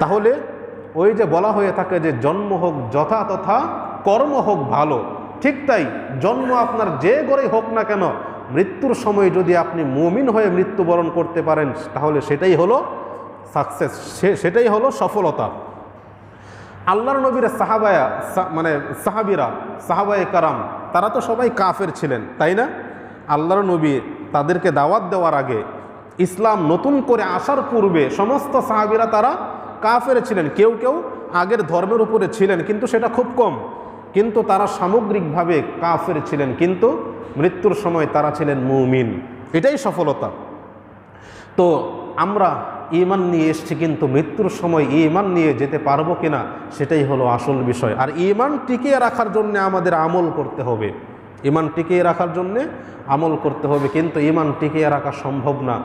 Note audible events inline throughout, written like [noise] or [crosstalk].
তাহলে ওই যে বলা হয়ে থাকে যে জন্ম হোক যথা তথা, কর্ম হোক ভালো। ঠিক তাই জন্ম আপনার যে গড়ে হোক না কেন, মৃত্যুর সময় যদি আপনি মুমিন হয়ে মৃত্যুবরণ করতে পারেন, তাহলে সেটাই হলো সাকসেস সেটাই হলো সফলতা। আল্লাহর নবীর সাহাবায়া মানে সাহাবিরা, সাহাবায়ে কারাম, তারা তো সবাই কাফের ছিলেন, তাই না? আল্লাহর নবী তাদেরকে দাওয়াত দেওয়ার আগে ইসলাম নতুন করে আসার পূর্বে সমস্ত সাহাবিরা তারা কাফের ছিলেন, কেউ কেউ আগের ধর্মের উপরে ছিলেন, কিন্তু সেটা খুব কম। কিন্তু তারা সামগ্রিকভাবে কাফের ছিলেন, কিন্তু মৃত্যুর সময় তারা ছিলেন মুমিন। এটাই সফলতা। তো আমরা ইমান নিয়ে এসছি, কিন্তু মৃত্যুর সময় ইমান নিয়ে যেতে পারব কিনা, সেটাই হলো আসল বিষয়। আর ইমান টিকিয়ে রাখার জন্য আমাদের আমল করতে হবে। ইমান টিকিয়ে রাখার জন্যে আমল করতে হবে, কিন্তু ইমান টিকিয়ে রাখা সম্ভব না।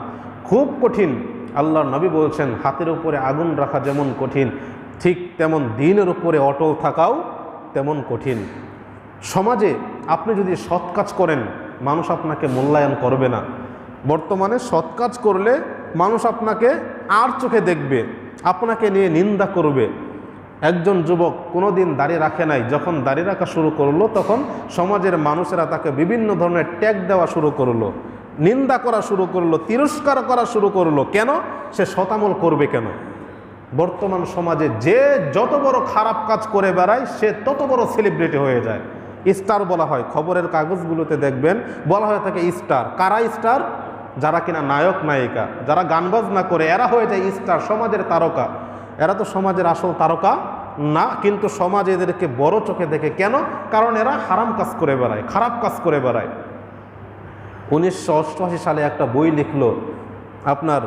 খুব কঠিন। আল্লাহ নবী বলছেন, হাতের উপরে আগুন রাখা যেমন কঠিন, ঠিক তেমন দিনের উপরে অটল থাকাও তেমন কঠিন। সমাজে আপনি যদি সৎ কাজ করেন, মানুষ আপনাকে মূল্যায়ন করবে না। বর্তমানে সৎ কাজ করলে মানুষ আপনাকে আর চোখে দেখবে, আপনাকে নিয়ে নিন্দা করবে। একজন যুবক কোনো দিন দাড়ি রাখে নাই, যখন দাঁড়িয়ে রাখা শুরু করল, তখন সমাজের মানুষেরা তাকে বিভিন্ন ধরনের ট্যাগ দেওয়া শুরু করল। নিন্দা করা শুরু করল, তিরস্কার করা শুরু করল। কেন? সে শতামল করবে কেন? বর্তমান সমাজে যে যত বড় খারাপ কাজ করে বেড়ায়, সে তত বড় সেলিব্রিটি হয়ে যায়। স্টার বলা হয়। খবরের কাগজগুলোতে দেখবেন, বলা হয়ে থাকে স্টার। কারা স্টার? যারা কিনা নায়ক, নায়িকা। যারা গান বাজনা করে, এরা হয়ে যায় স্টার, সমাজের তারকা। এরা তো সমাজের আসল তারকা না, কিন্তু সমাজ এদেরকে বড় চোখে দেখে। কেন? কারণ এরা হারাম কাজ করে বেড়ায়, খারাপ কাজ করে বেড়ায়। উনিশশো অষ্টআশি সালে একটা বই লিখল আপনার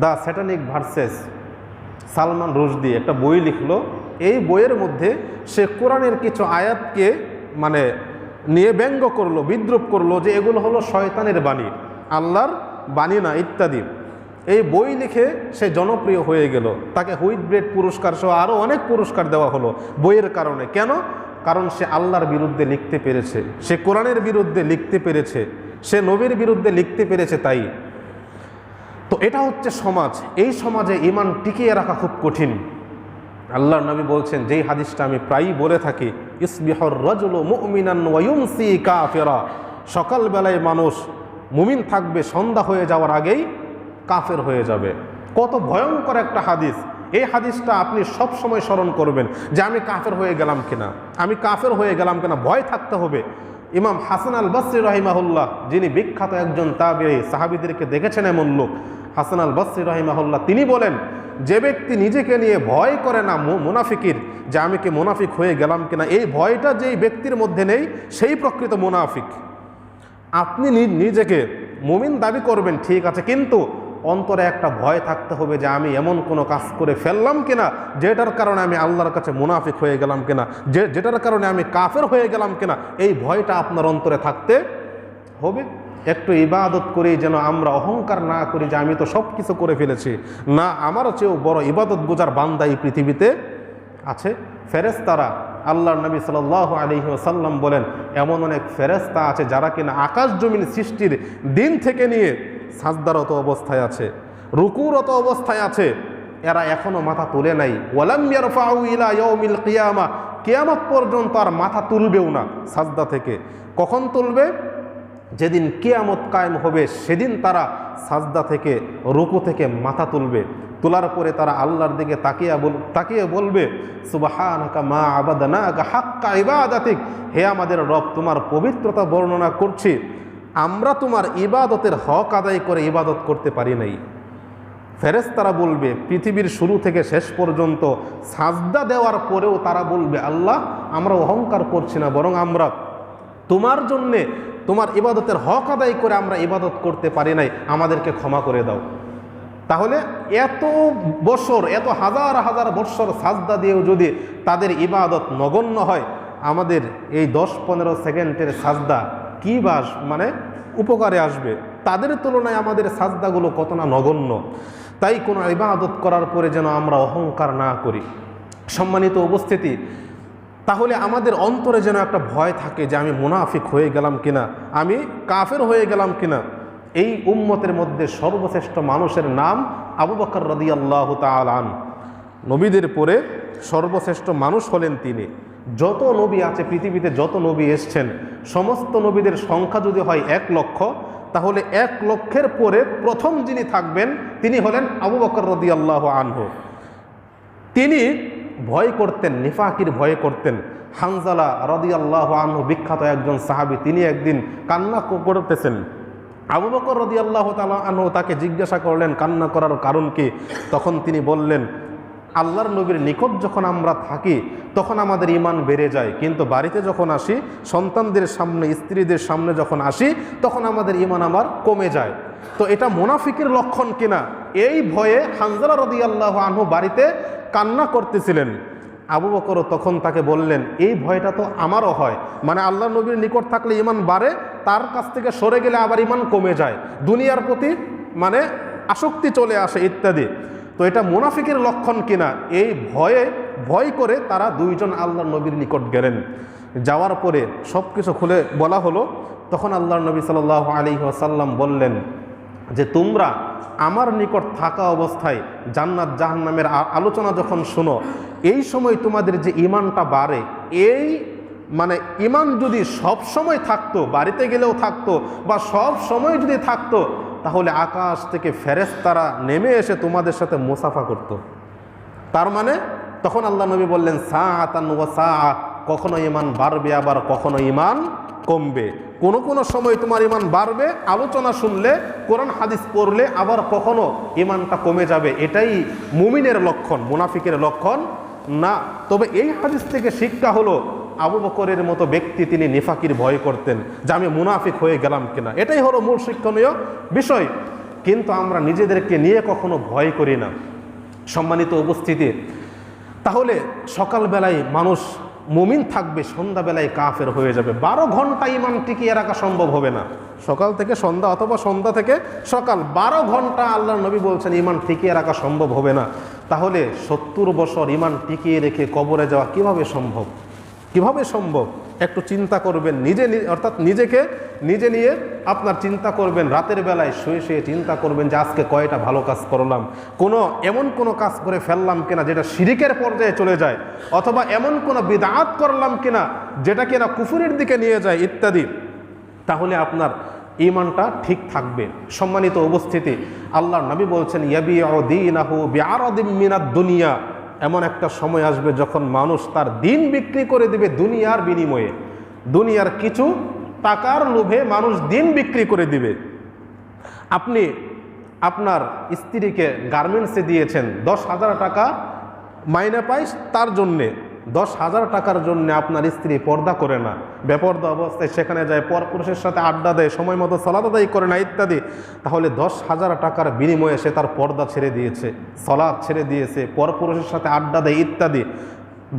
the Satanic Verses Salman Rushdie. একটা বই লিখলো। এই বইয়ের মধ্যে সে কোরআনের কিছু আয়াতকে মানে নিয়ে ব্যঙ্গ করল, বিদ্রুপ করল যে এগুলো হলো শয়তানের বাণী, আল্লাহর বাণী না, ইত্যাদি। এই বই লিখে সে জনপ্রিয় হয়ে গেল। তাকে হুইট ব্রেড পুরস্কার সহ আরও অনেক পুরস্কার দেওয়া হলো বইয়ের কারণে। কেন? কারণ সে আল্লাহর বিরুদ্ধে লিখতে পেরেছে। সে কোরআনের বিরুদ্ধে লিখতে পেরেছে। সে নবীর বিরুদ্ধে লিখতে পেরেছে তাই। তো এটা হচ্ছে সমাজ। এই সমাজে ইমান টিকিয়ে রাখা খুব কঠিন। আল্লাহর নবী বলছেন, যেই হাদিসটা আমি প্রায়ই বলে থাকি, ইসবিহর রজল মুমিনান ওয়ুমসি কাফেরা। সকালবেলায় মানুষ মুমিন থাকবে, সন্ধ্যা হয়ে যাওয়ার আগেই কাফের হয়ে যাবে। কত ভয়ঙ্কর একটা হাদিস। এই হাদিসটা আপনি সব সময় স্মরণ করবেন যে আমি কাফের হয়ে গেলাম কিনা, আমি কাফের হয়ে গেলাম কিনা, ভয় থাকতে হবে। ইমাম হাসান আল বসরি রহিমাহুল্লাহ, যিনি বিখ্যাত একজন তাবে সাহাবিদেরকে দেখেছেন এমন লোক, হাসান আল বসরি রহিমাহুল্লাহ, তিনি বলেন, যে ব্যক্তি নিজেকে নিয়ে ভয় করে না মুনাফিকির, যে আমি কি মুনাফিক হয়ে গেলাম কিনা, এই ভয়টা যেই ব্যক্তির মধ্যে নেই, সেই প্রকৃত মুনাফিক। আপনি নিজেকে মুমিন দাবি করবেন, ঠিক আছে, কিন্তু অন্তরে একটা ভয় থাকতে হবে যে আমি এমন কোনো কাজ করে ফেললাম কিনা, যেটার কারণে আমি আল্লাহর কাছে মুনাফিক হয়ে গেলাম কিনা, যে, যেটার কারণে আমি কাফের হয়ে গেলাম কিনা, এই ভয়টা আপনার অন্তরে থাকতে হবে। একটু ইবাদত করি যেন আমরা অহংকার না করি যে আমি তো সব কিছু করে ফেলেছি। না আমারও চেয়েও বড় ইবাদত বোঝার বান্দা এই পৃথিবীতে আছে। ফেরেস্তারা আল্লাহর নবী সাল আলী সাল্লাম বলেন, এমন অনেক ফেরেস্তা আছে যারা কিনা আকাশ জমিন সৃষ্টির দিন থেকে নিয়ে সাজদারত অবস্থায় আছে, রুকুরত অবস্থায় আছে। এরা এখনও মাথা তুলে নাই। ওয়ালাম ইয়ারফাউ ইলা ইয়াউমিল কিয়ামা। কিয়ামত পর্যন্ত আর মাথা তুলবেও না সাজদা থেকে। কখন তুলবে? যেদিন কেয়ামত কায়েম হবে, সেদিন তারা সাজদা থেকে, রুকু থেকে মাথা তুলবে। তোলার পরে তারা আল্লাহর দিকে তাকিয়া বল, তাকিয়ে বলবে, সুবাহানাকা মা হে আমাদের রব, তোমার পবিত্রতা বর্ণনা করছি। আমরা তোমার ইবাদতের হক আদায় করে ইবাদত করতে পারি নাই। ফেরেশতারা বলবে, পৃথিবীর শুরু থেকে শেষ পর্যন্ত সাজদা দেওয়ার পরেও তারা বলবে, আল্লাহ, আমরা অহংকার করছি না, বরং আমরা তোমার জন্যে তোমার ইবাদতের হক আদায় করে আমরা ইবাদত করতে পারি নাই, আমাদেরকে ক্ষমা করে দাও। তাহলে এত বছর, এত হাজার হাজার বৎসর সাজদা দিয়েও যদি তাদের ইবাদত নগণ্য হয়, আমাদের এই দশ পনেরো সেকেন্ডের সাজদা কী বাস মানে উপকারে আসবে? তাদের তুলনায় আমাদের সাজদাগুলো কত না নগণ্য। তাই কোনো ইবাদত করার পরে যেন আমরা অহংকার না করি। সম্মানিত উপস্থিতি, তাহলে আমাদের অন্তরে যেন একটা ভয় থাকে যে আমি মুনাফিক হয়ে গেলাম কিনা? আমি কাফের হয়ে গেলাম কিনা? এই উম্মতের মধ্যে সর্বশ্রেষ্ঠ মানুষের নাম আবু বকর রদি আল্লাহ তালান নবীদের পরে সর্বশ্রেষ্ঠ মানুষ হলেন তিনি। যত নবী আছে, পৃথিবীতে যত নবী এসছেন, সমস্ত নবীদের সংখ্যা যদি হয় এক লক্ষ, তাহলে এক লক্ষের পরে প্রথম যিনি থাকবেন, তিনি হলেন আবু বকর রদি আল্লাহ আনহু। তিনি ভয় করতেন, নিফাকির ভয় করতেন। হানজালা রদি আল্লাহ আনহু বিখ্যাত একজন সাহাবি, তিনি একদিন কান্না করতেছেন। আবু বকর রদি আল্লাহ তালা আনহু তাকে জিজ্ঞাসা করলেন, কান্না করার কারণ কি? তখন তিনি বললেন আল্লাহর নবীর নিকট যখন আমরা থাকি, তখন আমাদের ইমান বেড়ে যায়। কিন্তু বাড়িতে যখন আসি, সন্তানদের সামনে, স্ত্রীদের সামনে যখন আসি, তখন আমাদের ইমান আমার কমে যায়। তো এটা মোনাফিকের লক্ষণ কিনা? এই ভয়ে হানজালা রদি আল্লাহ আনহু বাড়িতে কান্না করতেছিলেন। আবু বকর তখন তাকে বললেন, এই ভয়টা তো আমারও হয়। মানে আল্লাহ নবীর নিকট থাকলে ইমান বাড়ে, তার কাছ থেকে সরে গেলে আবার ইমান কমে যায়। দুনিয়ার প্রতি মানে আসক্তি চলে আসে ইত্যাদি। তো এটা মুনাফিকের লক্ষণ কিনা? এই ভয়ে, ভয় করে তারা দুইজন আল্লাহ নবীর নিকট গেলেন। যাওয়ার পরে সব কিছু খুলে বলা হলো, তখন আল্লাহ নবী সাল আলী ওসাল্লাম বললেন যে, তোমরা আমার নিকট থাকা অবস্থায় জান্নাত জাহান্নামের আলোচনা যখন শোনো, এই সময় তোমাদের যে ইমানটা বাড়ে, এই মানে ইমান যদি সব সময় থাকতো, বাড়িতে গেলেও থাকতো বা সব সময় যদি থাকতো তাহলে আকাশ থেকে ফেরেশতারা নেমে এসে তোমাদের সাথে মুসাফা করত। তার মানে তখন আল্লাহ নবী বললেন সা আতান ওয়া সা কখনো ইমান বাড়বে, আবার কখনো ইমান কমবে। কোনো কোনো সময় তোমার ইমান বাড়বে, আলোচনা শুনলে, কোরআন, হাদিস পড়লে আবার কখনো ইমানটা কমে যাবে। এটাই মুমিনের লক্ষণ, মুনাফিকের লক্ষণ না। তবে এই হাদিস থেকে শিক্ষা হলো আবু বকরের মতো ব্যক্তি তিনি নিফাকির ভয় করতেন যে আমি মুনাফিক হয়ে গেলাম কিনা। এটাই হলো মূল শিক্ষণীয় বিষয়। কিন্তু আমরা নিজেদেরকে নিয়ে কখনো ভয় করি না। সম্মানিত উপস্থিতি, তাহলে সকালবেলায় মানুষ মুমিন থাকবে, সন্ধ্যাবেলায় কাফের হয়ে যাবে। বারো ঘণ্টা ইমান টিকিয়ে রাখা সম্ভব হবে না। সকাল থেকে সন্ধ্যা অথবা সন্ধ্যা থেকে সকাল বারো ঘণ্টা আল্লাহ নবী বলছেন, ইমান টিকিয়ে রাখা সম্ভব হবে না। তাহলে সত্তর বছর ইমান টিকিয়ে রেখে কবরে যাওয়া কীভাবে সম্ভব? কীভাবে সম্ভব? একটু চিন্তা করবেন, নিজে অর্থাৎ নিজেকে, নিজে নিয়ে আপনার চিন্তা করবেন, রাতের বেলায় শুয়ে শুয়ে চিন্তা করবেন যে আজকে কয়টা ভালো কাজ করলাম। কোনো, এমন কোনো কাজ করে ফেললাম কিনা যেটা শিরিকের পর্যায়ে চলে যায়, অথবা এমন কোনো বিদাত করলাম কিনা যেটা কিনা কুফুরের দিকে নিয়ে যায়, ইত্যাদি। তাহলে আপনার ইমানটা ঠিক থাকবে। সম্মানিত উপস্থিতি, আল্লাহর নবী বলছেন ইয়াবি দিনাহু বিআরাদিম মিনাদ দুনিয়া। এমন একটা সময় আসবে যখন মানুষ তার দিন বিক্রি করে দিবে দুনিয়ার বিনিময়ে। দুনিয়ার কিছু টাকার লোভে মানুষ দিন বিক্রি করে দিবে। আপনি আপনার স্ত্রীকে গার্মেন্টসে দিয়েছেন, দশ হাজার টাকা মাইনে পাইস তার জন্যে। দশ হাজার টাকার জন্য আপনার স্ত্রী পর্দা করে না। বেপর্দা অবস্থায় সেখানে যায় পরপুরুষের সাথে আড্ডা দেয়, সময় মতো সলাদ আদায় করে না, ইত্যাদি। তাহলে দশ হাজার টাকার বিনিময়ে সে তার পর্দা ছেড়ে দিয়েছে সলাদ ছেড়ে দিয়েছে পরপুরুষের সাথে আড্ডা দেয়, ইত্যাদি।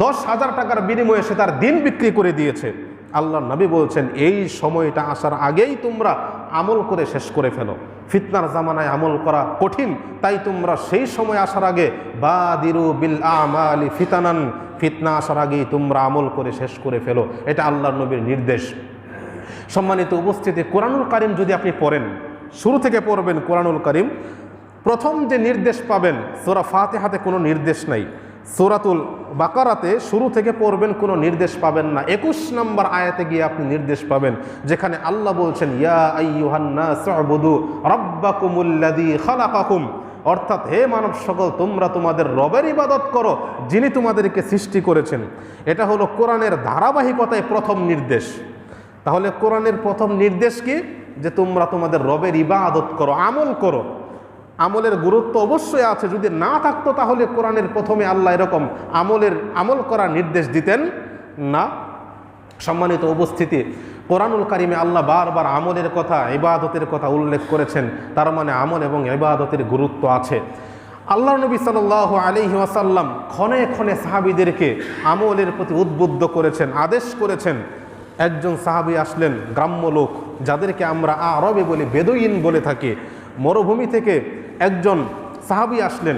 দশ হাজার টাকার বিনিময়ে সে তার দিন বিক্রি করে দিয়েছে। আল্লাহ নবী বলছেন, এই সময়টা আসার আগেই তোমরা আমল করে শেষ করে ফেলো। ফিতনার জামানায় আমল করা কঠিন, তাই তোমরা সেই সময় আসার আগে বা দিরু বিল আমালি ফিতানান, ফিতনা আসার আগেই তোমরা আমল করে শেষ করে ফেলো। এটা আল্লাহ নবীর নির্দেশ। সম্মানিত উপস্থিতি, কোরআনুল কারিম যদি আপনি পড়েন, শুরু থেকে পড়বেন কোরআনুল করিম, প্রথম যে নির্দেশ পাবেন, সোরা ফাতেহাতে কোনো নির্দেশ নাই। সোরাতুল বাকারাতে শুরু থেকে পড়বেন, কোনো নির্দেশ পাবেন না। একুশ নম্বর আয়াতে গিয়ে আপনি নির্দেশ পাবেন, যেখানে আল্লাহ বলছেন অর্থাৎ, হে মানব সকল, তোমরা তোমাদের রবের ইবাদত করো, যিনি তোমাদেরকে সৃষ্টি করেছেন। এটা হলো কোরআনের ধারাবাহিকতায় প্রথম নির্দেশ। তাহলে কোরআনের প্রথম নির্দেশ কি? যে তোমরা তোমাদের রবের ইবাদত করো, আমল করো। আমলের গুরুত্ব অবশ্যই আছে। যদি না থাকতো তাহলে কোরআনের প্রথমে আল্লাহ এরকম আমলের আমল করার নির্দেশ দিতেন না। সম্মানিত উপস্থিতি, কোরআনুল কারিমে আল্লাহ বারবার আমলের কথা, ইবাদতের কথা উল্লেখ করেছেন। তার মানে আমল এবং ইবাদতের গুরুত্ব আছে। আল্লাহ নবী সাল আলিহি ওয়াসাল্লাম ক্ষণে ক্ষণে সাহাবিদেরকে আমলের প্রতি উদ্বুদ্ধ করেছেন, আদেশ করেছেন। একজন সাহাবি আসলেন, গ্রাম্য লোক, যাদেরকে আমরা আরবে বলি বেদুইন বলে থাকি। মরুভূমি থেকে একজন সাহাবি আসলেন।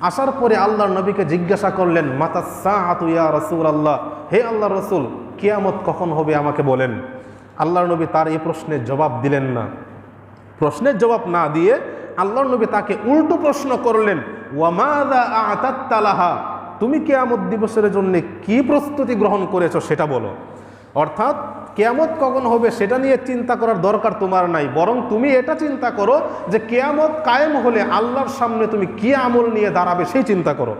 আসার পরে আল্লাহর নবীকে জিজ্ঞাসা করলেন, মাতা সাহাতু ইয়া রসুল আল্লাহ হে আল্লাহ রসুল, কিয়ামত কখন হবে আমাকে বলেন? আল্লাহর নবী তার এই প্রশ্নের জবাব দিলেন না। প্রশ্নের জবাব না দিয়ে আল্লাহ নবী তাকে উল্টো প্রশ্ন করলেন ওয়ামাদা আতাত্তালাহা তুমি কেয়ামত দিবসের জন্য কি প্রস্তুতি গ্রহণ করেছ সেটা বলো। অর্থাৎ কেয়ামত কখন হবে সেটা নিয়ে চিন্তা করার দরকার তোমার নাই। বরং তুমি এটা চিন্তা করো যে কেয়ামত কায়েম হলে আল্লাহর সামনে তুমি কি আমল নিয়ে দাঁড়াবে সেই চিন্তা করো।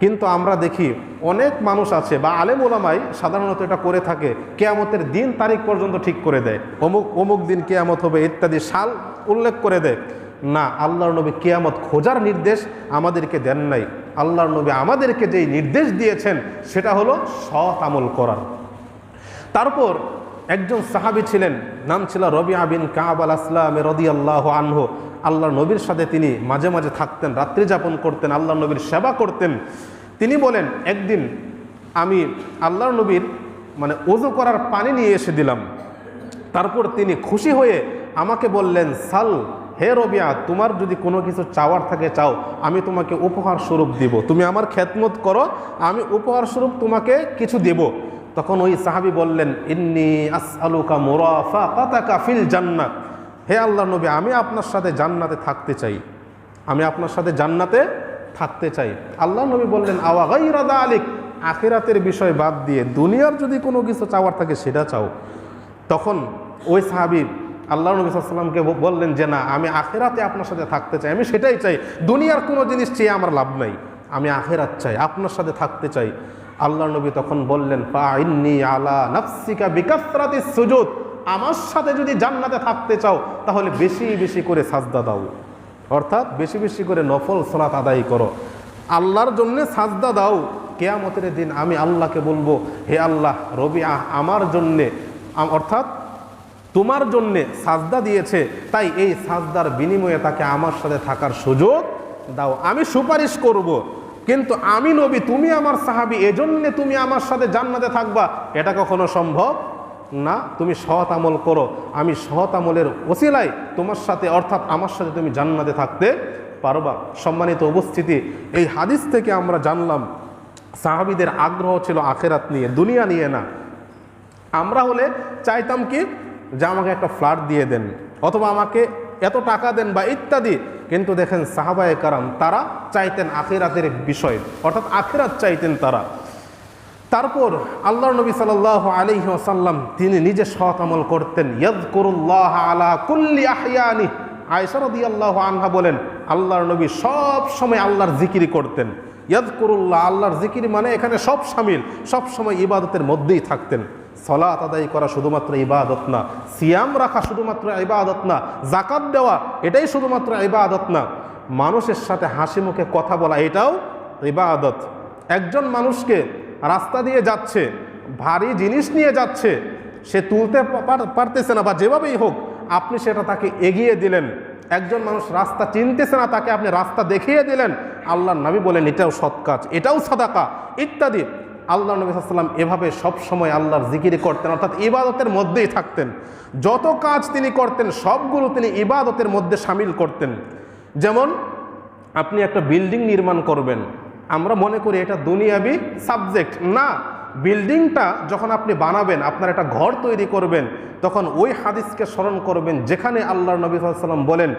কিন্তু আমরা দেখি অনেক মানুষ আছে বা আলেম ওলামাই সাধারণত এটা করে থাকে, কেয়ামতের দিন তারিখ পর্যন্ত ঠিক করে দেয়। অমুক অমুক দিন কেয়ামত হবে ইত্যাদি সাল উল্লেখ করে দেয়। না, আল্লাহর নবী কেয়ামত খোঁজার নির্দেশ আমাদেরকে দেন নাই। আল্লাহর নবী আমাদেরকে যেই নির্দেশ দিয়েছেন সেটা হলো সৎ আমল করার। তারপর একজন সাহাবি ছিলেন, নাম ছিল রবি আবিন কাব আল আসলাম রদি আল্লাহ আনহ। আল্লাহ নবীর সাথে তিনি মাঝে মাঝে থাকতেন, রাত্রি যাপন করতেন, আল্লাহর নবীর সেবা করতেন। তিনি বলেন, একদিন আমি আল্লাহর নবীর মানে ওজু করার পানি নিয়ে এসে দিলাম। তারপর তিনি খুশি হয়ে আমাকে বললেন, সাল, হে রবিয়া তোমার যদি কোনো কিছু চাওয়ার থাকে চাও, আমি তোমাকে উপহার স্বরূপ দিব। তুমি আমার খেদমত করো, আমি উপহার স্বরূপ তোমাকে কিছু দেব। তখন ওই সাহাবি বললেন, ইন্নি আস আলুকা মোরাফা কাতাকা ফিল জান্নাত। হে আল্লাহ নবী, আমি আপনার সাথে জান্নাতে থাকতে চাই। আমি আপনার সাথে জান্নাতে থাকতে চাই। আল্লাহ নবী বললেন, আওয়া গাইরাদা আলিক আখিরাতের বিষয় বাদ দিয়ে দুনিয়ার যদি কোনো কিছু চাওয়ার থাকে সেটা চাও। তখন ওই সাহাবি আল্লাহ নবী সাল্লামকে বললেন যে, না, আমি আখেরাতে আপনার সাথে থাকতে চাই। আমি সেটাই চাই। দুনিয়ার কোনো জিনিস চেয়ে আমার লাভ নাই। আমি আখেরাত চাই, আপনার সাথে থাকতে চাই। আল্লাহ নবী তখন বললেন পা আলা নাফসিকা বিকাসরাতি সুজুদ। আমার সাথে যদি জান্নাতে থাকতে চাও, তাহলে বেশি বেশি করে সাজদা দাও। অর্থাৎ বেশি বেশি করে নফল সলাত আদায় করো। আল্লাহর জন্যে সাজদা দাও। কেয়ামতের দিন আমি আল্লাহকে বলব, হে আল্লাহ রবি আমার জন্যে অর্থাৎ তোমার জন্যে সাজদা দিয়েছে, তাই এই সাজদার বিনিময়ে তাকে আমার সাথে থাকার সুযোগ দাও। আমি সুপারিশ করব। কিন্তু আমি নবী, তুমি আমার সাহাবি, এজন্যে তুমি আমার সাথে জান্নাতে থাকবা। এটা কখনো সম্ভব না। তুমি সৎ আমল করো। আমি সৎ আমলের ওসিলায় তোমার সাথে, অর্থাৎ আমার সাথে তুমি জান্নাতে থাকতে পারবা। সম্মানিত উপস্থিতি, এই হাদিস থেকে আমরা জানলাম, সাহাবিদের আগ্রহ ছিল আখেরাত নিয়ে, দুনিয়া নিয়ে না। আমরা হলে চাইতাম কি? যে আমাকে একটা ফ্ল্যাট দিয়ে দেন, অথবা আমাকে এত টাকা দেন বা ইত্যাদি। কিন্তু দেখেন সাহাবায় কারাম তারা চাইতেন আখিরাতের বিষয়, অর্থাৎ আখিরাত চাইতেন তারা। তারপর আল্লাহ নবী সাল আলহি আসাল্লাম তিনি নিজে সৎ আমল করতেন। ইয়াদকুরুল্লাহ আলা কুল্লি আহিয়ানি আয়সারদি আল্লাহ আনহা বলেন, আল্লাহর নবী সব সময় আল্লাহর জিকিরি করতেন। ইয়াদকুরুল্লাহ আল্লাহর জিকির মানে এখানে সব সামিল। সব সময় ইবাদতের মধ্যেই থাকতেন। সলাত আদায় করা শুধুমাত্র ইবাদত না। সিয়াম রাখা শুধুমাত্র ইবাদত না। জাকাত দেওয়া, এটাই শুধুমাত্র ইবাদত না। মানুষের সাথে হাসি মুখে কথা বলা, এটাও ইবাদত। একজন মানুষকে রাস্তা দিয়ে যাচ্ছে, ভারী জিনিস নিয়ে যাচ্ছে, সে তুলতে পারতেছে না বা যেভাবেই হোক, আপনি সেটা তাকে এগিয়ে দিলেন। একজন মানুষ রাস্তা চিনতেছে না, তাকে আপনি রাস্তা দেখিয়ে দিলেন, আল্লাহর নবী বলেন, এটাও সৎ কাজ, এটাও সাদাকা। ইত্যাদি। আল্লাহ নবী সাল্লাম এভাবে সব সময় আল্লাহর জিকিরি করতেন, অর্থাৎ ইবাদতের মধ্যেই থাকতেন। যত কাজ তিনি করতেন, সবগুলো তিনি ইবাদতের মধ্যে সামিল করতেন। যেমন, আপনি একটা বিল্ডিং নির্মাণ করবেন, আমরা মনে করি এটা দুনিয়াবি সাবজেক্ট, না। বিল্ডিংটা যখন আপনি বানাবেন, আপনার একটা ঘর তৈরি করবেন, তখন ওই হাদিসকে স্মরণ করবেন যেখানে আল্লাহ নবী সাল্লাম বলেন,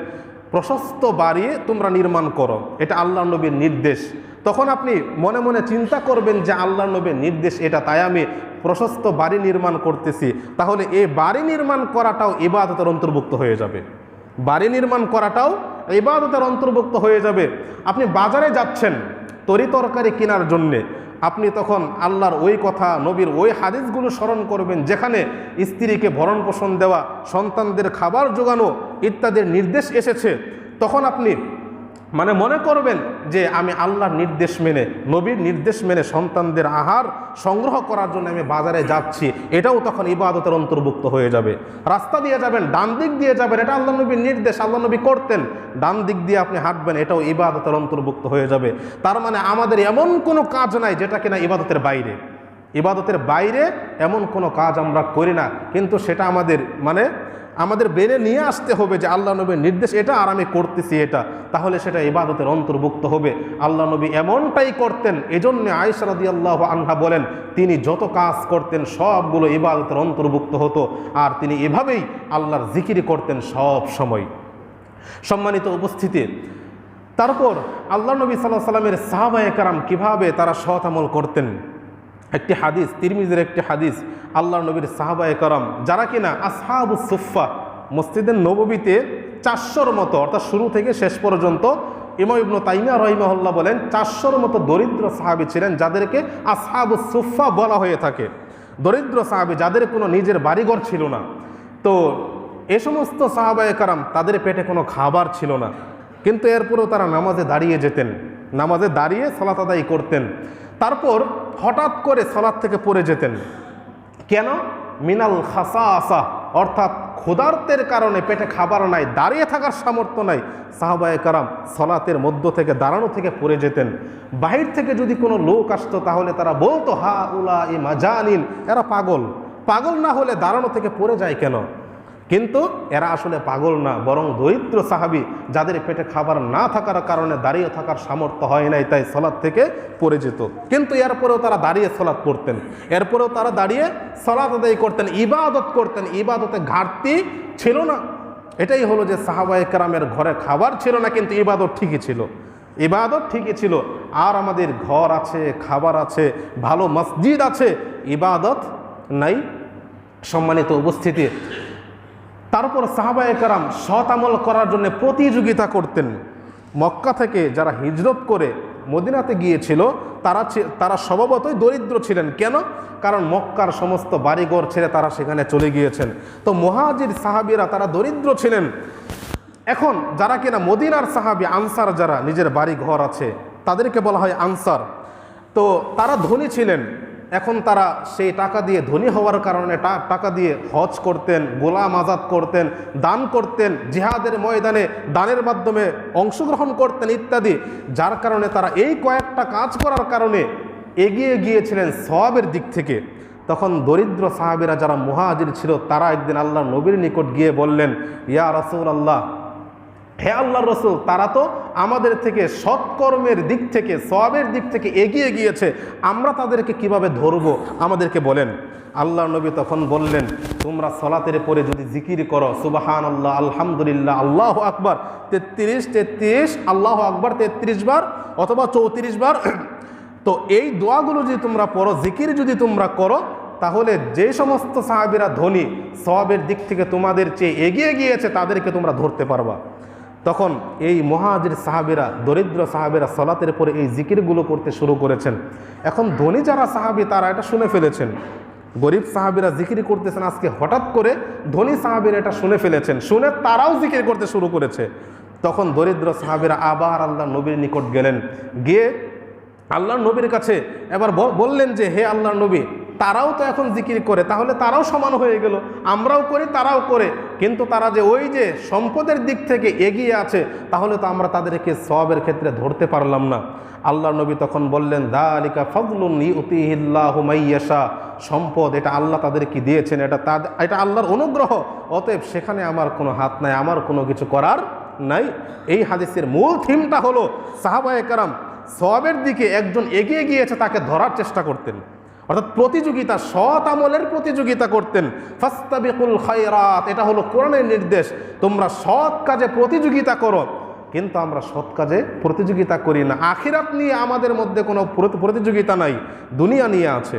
প্রশস্ত বাড়ি তোমরা নির্মাণ করো। এটা আল্লাহ নবীর নির্দেশ। তখন আপনি মনে মনে চিন্তা করবেন যে আল্লাহ নবীর নির্দেশ এটা, তাই আমি প্রশস্ত বাড়ি নির্মাণ করতেছি। তাহলে এই বাড়ি নির্মাণ করাটাও ইবাদতের অন্তর্ভুক্ত হয়ে যাবে। বাড়ি নির্মাণ করাটাও ইবাদতের অন্তর্ভুক্ত হয়ে যাবে। আপনি বাজারে যাচ্ছেন তরি তরকারি কেনার জন্যে আপনি তখন আল্লাহর ওই কথা, নবীর ওই হাদিসগুলো স্মরণ করবেন, যেখানে স্ত্রীকে ভরণ পোষণ দেওয়া, সন্তানদের খাবার জোগানো ইত্যাদির নির্দেশ এসেছে। তখন আপনি মানে মনে করবেন যে আমি আল্লাহর নির্দেশ মেনে, নবীর নির্দেশ মেনে সন্তানদের আহার সংগ্রহ করার জন্য আমি বাজারে যাচ্ছি, এটাও তখন ইবাদতের অন্তর্ভুক্ত হয়ে যাবে। রাস্তা দিয়ে যাবেন, ডান দিক দিয়ে যাবেন, এটা আল্লাহ নবীর নির্দেশ, আল্লাহ নবী করতেন। ডান দিক দিয়ে আপনি হাঁটবেন, এটাও ইবাদতের অন্তর্ভুক্ত হয়ে যাবে। তার মানে আমাদের এমন কোনো কাজ নাই যেটা কিনা ইবাদতের বাইরে। ইবাদতের বাইরে এমন কোনো কাজ আমরা করি না, কিন্তু সেটা আমাদের মানে আমাদের বেড়ে নিয়ে আসতে হবে যে আল্লাহ নবীর নির্দেশ এটা আর আমি করতেছি এটা। তাহলে সেটা ইবাদতের অন্তর্ভুক্ত হবে। আল্লাহ নবী এমনটাই করতেন, এজন্য আয়সারদি আল্লাহ আনহা বলেন, তিনি যত কাজ করতেন সবগুলো ইবাদতের অন্তর্ভুক্ত হতো, আর তিনি এভাবেই আল্লাহর জিকিরি করতেন সব সময়। সম্মানিত উপস্থিতি, তারপর আল্লাহ নবী সাল্লাহ সাল্লামের সাহাবায়ে কারাম কীভাবে তারা সৎ আমল করতেন? একটি হাদিস, তিরমিজের একটি হাদিস আল্লাহ নবীর সাহাবায়ে কারাম, যারা কিনা আসহাবু সুফা মসজিদের নববীতে চারশোর মতো, অর্থাৎ শুরু থেকে শেষ পর্যন্ত ইমাম ইবনু তাইমিয়া রহিমহল্লা বলেন, চারশোর মতো দরিদ্র সাহাবি ছিলেন যাদেরকে আসহাবু সুফা বলা হয়ে থাকে। দরিদ্র সাহাবি যাদের কোনো নিজের বাড়িঘর ছিল না। তো এ সমস্ত সাহাবায়ে কারাম তাদের পেটে কোনো খাবার ছিল না। কিন্তু এরপরেও তারা নামাজে দাঁড়িয়ে যেতেন। নামাজে দাঁড়িয়ে সলাত আদায় করতেন। তারপর হঠাৎ করে সলাৎ থেকে পড়ে যেতেন। কেন? মিনাল খাসা আসা অর্থাৎ ক্ষুধার্তের কারণে পেটে খাবার নাই, দাঁড়িয়ে থাকার সামর্থ্য নাই। সাহাবায়ে কারাম সলাতের মধ্য থেকে, দাঁড়ানো থেকে পড়ে যেতেন। বাহির থেকে যদি কোনো লোক আসতো, তাহলে তারা বলতো, হা উলা ই মাজানিন। এরা পাগল। পাগল না হলে দাঁড়ানো থেকে পড়ে যায় কেন? কিন্তু এরা আসলে পাগল না, বরং দরিদ্র সাহাবি যাদের পেটে খাবার না থাকার কারণে দাঁড়িয়ে থাকার সামর্থ্য হয় নাই, তাই সলাদ থেকে পড়ে যেত। কিন্তু এরপরেও তারা দাঁড়িয়ে সলাদ পড়তেন। এরপরেও তারা দাঁড়িয়ে সলাদ আদায় করতেন, ইবাদত করতেন। ইবাদতে ঘাটতি ছিল না। এটাই হলো যে সাহাবায়ে কেরামের ঘরে খাবার ছিল না, কিন্তু ইবাদত ঠিকই ছিল। ইবাদত ঠিকই ছিল। আর আমাদের ঘর আছে, খাবার আছে, ভালো মসজিদ আছে, ইবাদত নাই। সম্মানিত উপস্থিতি তারপর সাহাবায়ে কারাম সৎ আমল করার জন্য প্রতিযোগিতা করতেন। মক্কা থেকে যারা হিজরত করে মদিনাতে গিয়েছিল, তারা তারা স্বভাবতই দরিদ্র ছিলেন। কেন? কারণ মক্কার সমস্ত বাড়িঘর ছেড়ে তারা সেখানে চলে গিয়েছেন। তো মহাজির সাহাবিরা তারা দরিদ্র ছিলেন। এখন যারা কিনা মদিনার সাহাবি, আনসার যারা, নিজের বাড়ি ঘর আছে, তাদেরকে বলা হয় আনসার। তো তারা ধনী ছিলেন। এখন তারা সেই টাকা দিয়ে ধনী হওয়ার কারণে টাকা দিয়ে হজ করতেন, গোলাম আজাদ করতেন, দান করতেন, জিহাদের ময়দানে দানের মাধ্যমে অংশগ্রহণ করতেন ইত্যাদি। যার কারণে তারা এই কয়েকটা কাজ করার কারণে এগিয়ে গিয়েছিলেন সবের দিক থেকে। তখন দরিদ্র সাহাবিরা যারা মহাজির ছিল, তারা একদিন আল্লাহ নবীর নিকট গিয়ে বললেন, ইয়া রসুল আল্লাহ হে আল্লাহ রসুল, তারা তো আমাদের থেকে সৎকর্মের দিক থেকে সবের দিক থেকে এগিয়ে গিয়েছে। আমরা তাদেরকে কীভাবে ধরবো? আমাদেরকে বলেন। আল্লাহ নবী তখন বললেন, তোমরা সলাতের পরে যদি জিকির করো সুবাহান আল্লাহ আলহামদুলিল্লাহ, আল্লাহ আকবার, তেত্রিশ তেত্রিশ, আল্লাহ আকবার, তেত্রিশ বার অথবা চৌত্রিশ বার, [clears throat] তো এই দোয়াগুলো যদি তোমরা পড়ো, জিকির যদি তোমরা করো, তাহলে যে সমস্ত সাহাবিরা ধনী সবের দিক থেকে তোমাদের চেয়ে এগিয়ে গিয়েছে, তাদেরকে তোমরা ধরতে পারবা। তখন এই মহাজির সাহাবিরা, দরিদ্র সাহাবিরা সলাতের পরে এই জিকিরগুলো করতে শুরু করেছেন। এখন ধনী যারা সাহাবি, তারা এটা শুনে ফেলেছেন। গরিব সাহাবিরা জিকির করতেছেন আজকে হঠাৎ করে ধনী সাহাবিরা এটা শুনে ফেলেছেন। শুনে তারাও জিকির করতে শুরু করেছে। তখন দরিদ্র সাহাবিরা আবার আল্লাহ নবীর নিকট গেলেন। গিয়ে আল্লাহ নবীর কাছে এবার বললেন যে, হে আল্লাহ নবী তারাও তো এখন জিকির করে, তাহলে তারাও সমান হয়ে গেল। আমরাও করি, তারাও করে। কিন্তু তারা যে ওই যে সম্পদের দিক থেকে এগিয়ে আছে, তাহলে তো আমরা তাদেরকে সবের ক্ষেত্রে ধরতে পারলাম না। আল্লাহ নবী তখন বললেন দা আলিকা ফজলুন ইউতিহিল্লাহুমাইয়াশা সম্পদ, এটা আল্লাহ তাদেরকে দিয়েছেন? এটা তাদের এটা আল্লাহর অনুগ্রহ। অতএব সেখানে আমার কোনো হাত নাই, আমার কোনো কিছু করার নাই। এই হাদিসের মূল থিমটা হলো সাহাবায়ে কারাম সবের দিকে একজন এগিয়ে গিয়েছে, তাকে ধরার চেষ্টা করতেন। অর্থাৎ প্রতিযোগিতা, সৎ আমলের প্রতিযোগিতা করতেন। ফাস্তাবিকুল খায়রাত, এটা হলো কোরআনের নির্দেশ। তোমরা সৎ কাজে প্রতিযোগিতা করো, কিন্তু আমরা সৎ কাজে প্রতিযোগিতা করি না। আখিরাত নিয়ে আমাদের মধ্যে কোনো প্রতিযোগিতা নাই, দুনিয়া নিয়ে আছে।